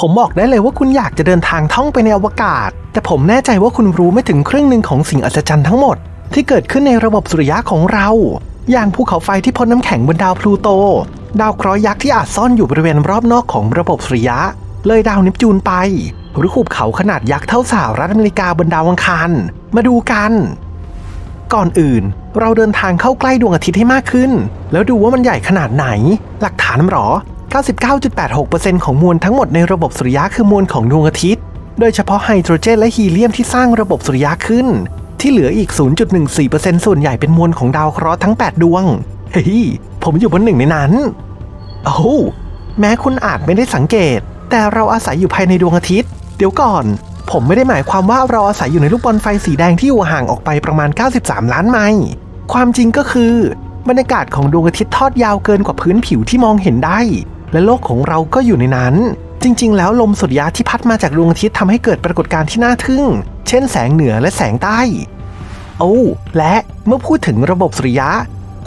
ผมบอกได้เลยว่าคุณอยากจะเดินทางท่องไปในอวกาศ แต่ผมแน่ใจว่าคุณรู้ไม่ถึงครึ่งหนึ่งของสิ่งอัศจรรย์ทั้งหมด ที่เกิดขึ้นในระบบสุริยะของเรา อย่างภูเขาไฟที่พ่นน้ำแข็งบนดาวพลูโต ดาวเคราะห์ยักษ์ที่อาจซ่อนอยู่บริเวณรอบนอกของระบบสุริยะ เลยดาวเนปจูนไป หรือหุบเขาขนาดยักษ์เท่าสหรัฐอเมริกาบนดาวอังคารมาดูกัน ก่อนอื่น เราเดินทางเข้าใกล้ดวงอาทิตย์ให้มากขึ้น แล้วดูว่ามันใหญ่ขนาดไหน หลักฐานหรอ 99.86%ของมวลทั้งหมดในระบบสุริยะคือมวลของดวงอาทิตย์ โดยเฉพาะไฮโดรเจนและฮีเลียมที่สร้างระบบสุริยะขึ้น ที่เหลืออีก 0.14%ส่วนใหญ่เป็นมวลของดาวเคราะห์ทั้ง 8 ดวง เฮ้ย ผมอยู่บนหนึ่งในนั้น โอ้โหแม้คุณอาจไม่ได้สังเกต แต่เราอาศัยอยู่ภายในดวงอาทิตย์ เดี๋ยวก่อน ผมไม่ได้หมายความว่าเราอาศัยอยู่ในลูกบอลไฟสีแดงที่อยู่ห่างออกไปประมาณ 93 ล้านไมล์ความจริงก็คือบรรยากาศของดวงอาทิตย์ทอดยาวเกินกว่าพื้นผิวที่มองเห็นได้ และโลกของเราก็อยู่ในนั้น จริง ๆ แล้วลมสุริยะที่พัดมาจากดวงอาทิตย์ทำให้เกิดปรากฏการณ์ที่น่าทึ่ง เช่นแสงเหนือและแสงใต้โอ้และเมื่อพูดถึงระบบสุริยะ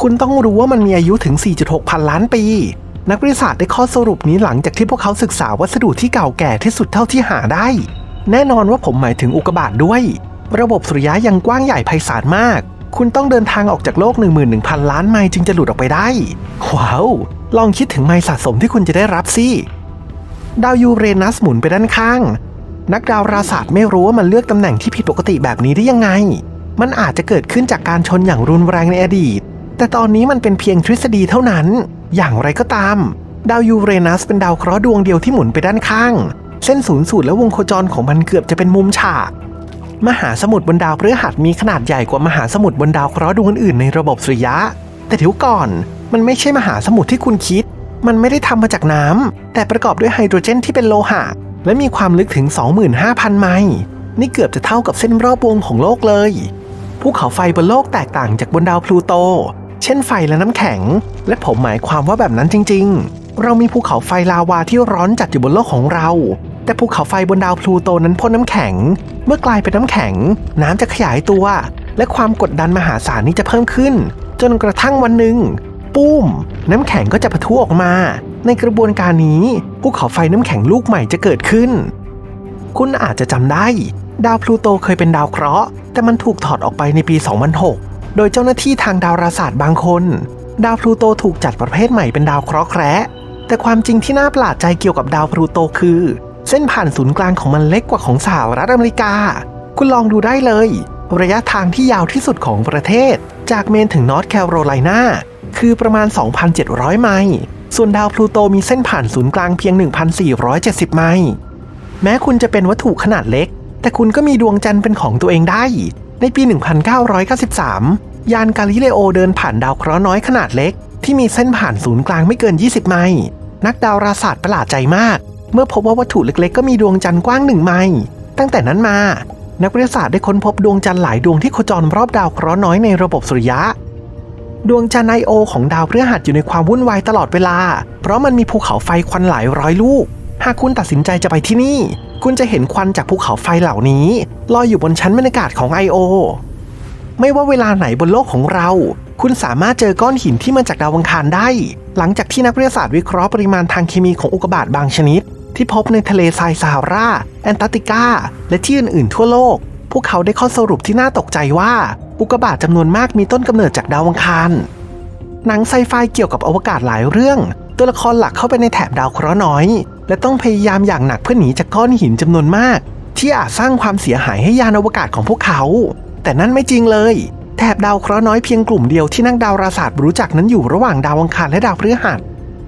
คุณต้องรู้ว่ามันมีอายุถึง 4.6 พันล้านปี นักวิทยาศาสตร์ได้ข้อสรุปนี้หลังจากที่พวกเขาศึกษาวัสดุที่เก่าแก่ที่สุดเท่าที่หาได้ แน่นอนว่าผมหมายถึงอุกกาบาตด้วย ระบบสุริยะยังกว้างใหญ่ไพศาลมาก คุณต้องเดินทางออกจากโลก 11,000 ล้านไมล์จึงจะหลุดออกไปได้ ว้าว ลองคิดถึงไมล์สะสมที่คุณจะได้รับสิ ดาวยูเรนัสหมุนไปด้านข้าง นักดาวราศาสตร์ไม่รู้ว่ามันเลือกตำแหน่งที่ผิดปกติแบบนี้ได้ยังไง มันอาจจะเกิดขึ้นจากการชนอย่างรุนแรงในอดีต แต่ตอนนี้มันเป็นเพียงทฤษฎีเท่านั้น อย่างไรก็ตาม ดาวยูเรนัสเป็นดาวเคราะห์ดวงเดียวที่หมุนไปด้านข้าง เส้นศูนย์สูตรและวงโคจรของมันเกือบจะเป็นมุมฉาก มหาสมุทรบนดาวพฤหัสมีขนาดใหญ่กว่ามหาสมุทรบนดาวเคราะห์ดวงอื่นๆในระบบสุริยะ แต่เดี๋ยวก่อน มันไม่ใช่มหาสมุทรที่คุณคิด มันไม่ได้ทำมาจากน้ำแต่ประกอบด้วยไฮโดรเจนที่เป็นโลหะ และมีความลึกถึง 25,000 ไมล์นี่เกือบจะเท่ากับเส้นรอบวงของโลกเลยภูเขาไฟบนโลกแตกต่างจากบนดาวพลูโต เช่นไฟและน้ำแข็ง และผมหมายความว่าแบบนั้นจริง ๆ เรามีภูเขาไฟลาวาที่ร้อนจัดอยู่บนโลกของเรา แต่ภูเขาไฟบนดาวพลูโตนั้นพ่นน้ำแข็ง เมื่อกลายเป็นน้ำแข็ง น้ำจะขยายตัว และความกดดันมหาศาลนี้จะเพิ่มขึ้น จนกระทั่งวันหนึ่งปุ้ม น้ำแข็งก็จะปะทุออกมา ในกระบวนการนี้ภูเขาไฟน้ำแข็งลูกใหม่จะเกิดขึ้น คุณอาจจะจำได้ ดาวพลูโตเคยเป็นดาวเคราะห์ แต่มันถูกถอดออกไปในปี 2006 โดยเจ้าหน้าที่ทางดาราศาสตร์บางคน ดาวพลูโตถูกจัดประเภทใหม่เป็นดาวเคราะห์แคระแต่ความจริงที่น่าประหลาดใจเกี่ยวกับดาวพลูโตคือ เส้นผ่านศูนย์กลางของมันเล็กกว่าของสหรัฐอเมริกา คุณลองดูได้เลย ระยะทางที่ยาวที่สุดของประเทศ จากเมนถึงนอร์ทแคโรไลนาคือประมาณ 2,700 ไมล์ส่วนดาวพลูโตมีเส้นผ่านศูนย์กลางเพียง 1,470 ไมล์แม้คุณจะเป็นวัตถุขนาดเล็ก แต่คุณก็มีดวงจันทร์เป็นของตัวเองได้ ในปี 1993 ยานกาลิเลโอเดินผ่านดาวเคราะห์น้อยขนาดเล็ก ที่มีเส้นผ่านศูนย์กลางไม่เกิน 20 ไมล์นักดาราศาสตร์ประหลาดใจมาก เมื่อพบว่าวัตถุเล็กๆ ก็มีดวงจันทร์กว้างหนึ่งไมล์ตั้งแต่นั้นมา นักวิทยาศาสตร์ได้ค้นพบดวงจันทร์หลายดวงที่โคจรรอบดาวเคราะห์น้อยในระบบสุริยะ ดวงจันทร์ไอโอของดาวพฤหัสอยู่ในความวุ่นวายตลอดเวลา เพราะมันมีภูเขาไฟควันหลายร้อยลูก หากคุณตัดสินใจจะไปที่นี่ คุณจะเห็นควันจากภูเขาไฟเหล่านี้ลอยอยู่บนชั้นบรรยากาศของ I.O. ไม่ว่าเวลาไหนบนโลกของเรา คุณสามารถเจอก้อนหินที่มาจากดาวอังคารได้ หลังจากที่นักวิทยาศาสตร์วิเคราะห์ปริมาณทางเคมีของอุกกาบาตบางชนิด ที่พบในทะเลทรายซาฮารา แอนตาร์กติกา และที่อื่นๆทั่วโลก พวกเขาได้ข้อสรุปที่น่าตกใจว่า อุกกาบาตจำนวนมากมีต้นกำเนิดจากดาวอังคารหนังไซไฟเกี่ยวกับอวกาศหลายเรื่อง ตัวละครหลักเข้าไปในแถบดาวเคราะห์น้อย และต้องพยายามอย่างหนักเพื่อหนีจากก้อนหินจำนวนมาก ที่อาจสร้างความเสียหายให้ยานอวกาศของพวกเขา แต่นั่นไม่จริงเลย แถบดาวเคราะห์น้อยเพียงกลุ่มเดียวที่นักดาราศาสตร์รู้จักนั้นอยู่ระหว่างดาวอังคารและดาวพฤหัส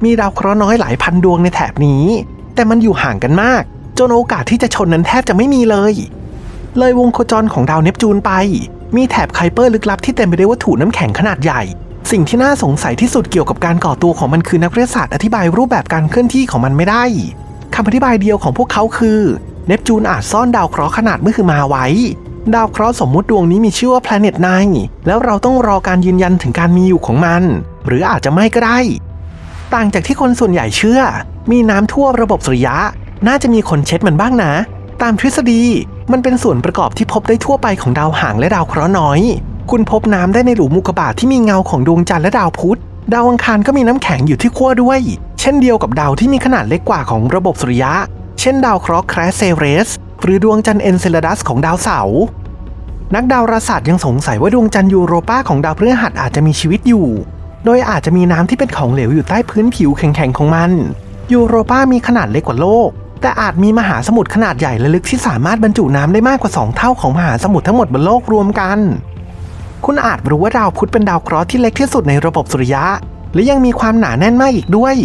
มีดาวเคราะห์น้อยหลายพันดวงในแถบนี้ แต่มันอยู่ห่างกันมาก จนโอกาสที่จะชนนั้นแทบจะไม่มีเลย เลยวงโคจรของดาวเนปจูนไป มีแถบไคเปอร์ลึกลับที่เต็มไปด้วยวัตถุน้ำแข็งขนาดใหญ่ สิ่งที่น่าสงสัยที่สุดเกี่ยวกับการก่อตัวของมันคือนักวิทยาศาสตร์อธิบายรูปแบบการเคลื่อนที่ของมันไม่ได้คำอธิบายเดียวของพวกเขาคือเนปจูนอาจซ่อนดาวเคราะห์ขนาดมือคือมาไว้ ดาวเคราะห์สมมุติดวงนี้มีชื่อว่า Planet 9แล้วเราต้องรอการยืนยันถึงการมีอยู่ของมัน หรืออาจจะไม่ก็ได้ ต่างจากที่คนส่วนใหญ่เชื่อ มีน้ำท่วมระบบสุริยะ น่าจะมีคนเช็ดมันบ้างนะ ตามทฤษฎีมันเป็นส่วนประกอบที่พบได้ทั่วไปของดาวหางและดาวเคราะห์น้อย คุณพบน้ำได้ในหลุมอุกกาบาตที่มีเงาของดวงจันทร์และดาวพุธดาวอังคารก็มีน้ำแข็งอยู่ที่ขั้วด้วย เช่นเดียวกับดาวที่มีขนาดเล็กกว่าของระบบสุริยะ เช่นดาวเคราะห์แครสเซเรส หรือดวงจันทร์เอนเซลดัสของดาวเสาร์นักดาราศาสตร์ยังสงสัยว่าดวงจันทร์ยูโรปาของดาวพฤหัสอาจจะมีชีวิตอยู่ โดยอาจจะมีน้ำที่เป็นของเหลวอยู่ใต้พื้นผิวแข็งๆของมัน ยูโรปามีขนาดเล็กกว่าโลก แต่อาจมีมหาสมุทรขนาดใหญ่และลึกที่สามารถบรรจุน้ำได้มากกว่า 2 เท่าของมหาสมุทรทั้งหมดบนโลกรวมกัน คุณอาจรู้ว่าดาวพุธเป็นดาวเคราะห์ที่เล็กที่สุดในระบบสุริยะ และยังมีความหนาแน่นมากอีกด้วย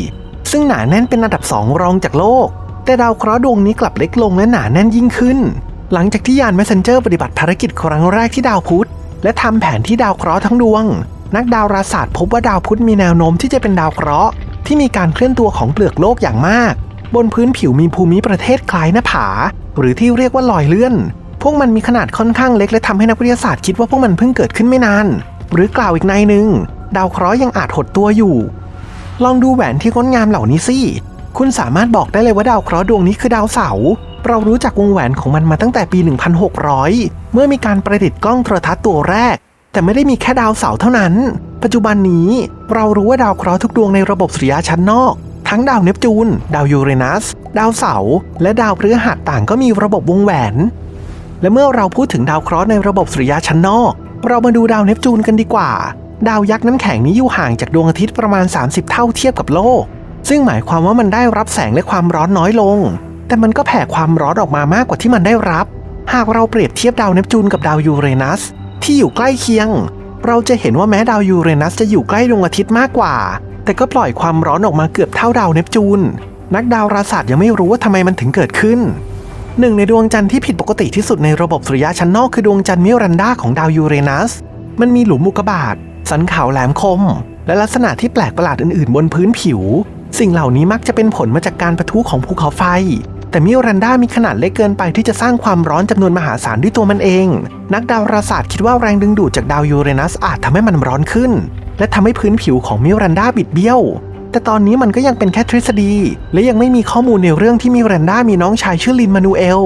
ซึ่งหนาแน่นเป็นอันดับสองรองจากโลก แต่ดาวเคราะห์ดวงนี้กลับเล็กลงและหนาแน่นยิ่งขึ้น หลังจากที่ยาน Messenger ปฏิบัติภารกิจครั้งแรกที่ดาวพุธและทำแผนที่ดาวเคราะห์ทั้งดวง นักดาราศาสตร์พบว่าดาวพุธมีแนวโน้มที่จะเป็นดาวเคราะห์ที่มีการเคลื่อนตัวของเปลือกโลกอย่างมาก บนพื้นผิวมีภูมิประเทศคล้ายหน้าผา หรือที่เรียกว่าลอยเลื่อน พวกมันมีขนาดค่อนข้างเล็กและทำให้นักวิทยาศาสตร์คิดว่าพวกมันเพิ่งเกิดขึ้นไม่นาน หรือกล่าวอีกในหนึ่งดาวเคราะห์ยังอาจหดตัวอยู่ ลองดูแหวนที่งดงามเหล่านี้สิคุณสามารถบอกได้เลยว่าดาวเคราะห์ดวงนี้คือดาวเสาร์เรารู้จักวงแหวนของมันมาตั้งแต่ปี 1600 เมื่อมีการประดิษฐ์กล้องโทรทัศน์ตัวแรก แต่ไม่ได้มีแค่ดาวเสาร์เท่านั้น ปัจจุบันนี้เรารู้ว่าดาวเคราะห์ทุกดวงในระบบสุริยะชั้นนอก ทั้งดาวเนปจูน ดาวยูเรนัส ดาวเสาร์และดาวพฤหัสต่างก็มีระบบวงแหวน และเมื่อเราพูดถึงดาวเคราะห์ในระบบสุริยะชั้นนอก เรามาดูดาวเนปจูนกันดีกว่า ดาวยักษ์น้ำแข็งนี้อยู่ห่างจากดวงอาทิตย์ประมาณ 30 เท่าเทียบกับโลก ซึ่งหมายความว่ามันได้รับแสงและความร้อนน้อยลง แต่มันก็แผ่ความร้อนออกมามากกว่าที่มันได้รับ หากเราเปรียบเทียบดาวเนปจูนกับดาวยูเรนัส ที่อยู่ใกล้เคียง เราจะเห็นว่าแม้ดาวยูเรนัสจะอยู่ใกล้ดวงอาทิตย์มากกว่า แต่ก็ปล่อยความร้อนออกมาเกือบเท่าดาวเนปจูน นักดาราศาสตร์ยังไม่รู้ว่าทำไมมันถึงเกิดขึ้นหนึ่งในดวงจันทร์ที่ผิดปกติที่สุดในระบบสุริยะชั้นนอกคือดวงจันทร์มิรันดาของดาวยูเรนัส มันมีหลุมอุกบาตสันขาวแหลมคม และลักษณะที่แปลกประหลาดอื่นๆ บนพื้นผิว สิ่งเหล่านี้มักจะเป็นผลมาจากการประทุของภูเขาไฟ แต่มิรันดามีขนาดเล็กเกินไปที่จะสร้างความร้อนจำนวนมหาศาลด้วยตัวมันเอง นักดาราศาสตร์คิดว่าแรงดึงดูดจากดาวยูเรนัสอาจทำให้มันร้อนขึ้น และทำให้พื้นผิวของมิรันดาบิดเบี้ยว แต่ตอนนี้มันก็ยังเป็นแค่ทฤษฎี และยังไม่มีข้อมูลในเรื่องที่มิรันดามีน้องชายชื่อลินมานูเอล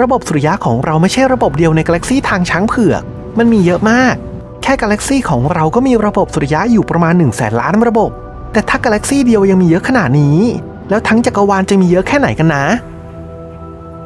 ระบบสุริยะของเราไม่ใช่ระบบเดียวในกาแล็กซีทางช้างเผือก มันมีเยอะมาก แค่กาแล็กซีของเราก็มีระบบสุริยะอยู่ประมาณ1นึ่งแสนล้านระบบ แต่ถ้ากาแล็กซีเดียวยังมีเยอะขนาดนี้ แล้วทั้งจักรวาลจะมีเยอะแค่ไหนกันนะ